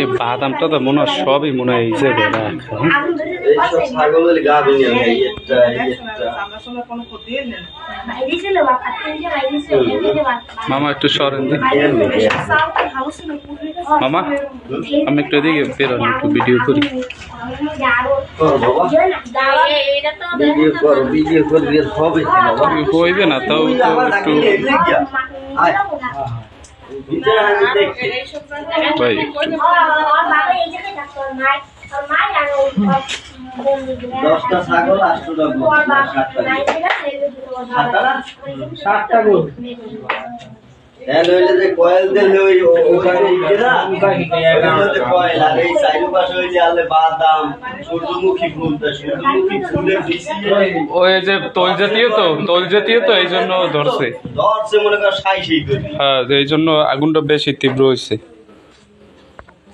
এই বাদামটা তো মনে হয় সবই মনে হয় মামা, একটু সরেন মামা, আমি একটু এদিকে বেরোন, একটু ভিডিও করি। হইবে না, তাও তো একটু একটু দশটা ছাগল আটশো সাতটা নইলে যে কয়েল দিলে ওই ও- ওইটা না ওইটা হচ্ছে কয়েল আর এই সাইড পাশে ওই যে আলে বাদাম সূর্যমুখী ফুল সূর্যমুখী ফুলের ওই যে তৈল জাতীয় তো তৈল জাতীয় তো এই জন্য ধরছে। ধরছে মনে কর সাই সেই করি। হ্যাঁ এই জন্য আগুনটা বেশি তীব্র হয়েছে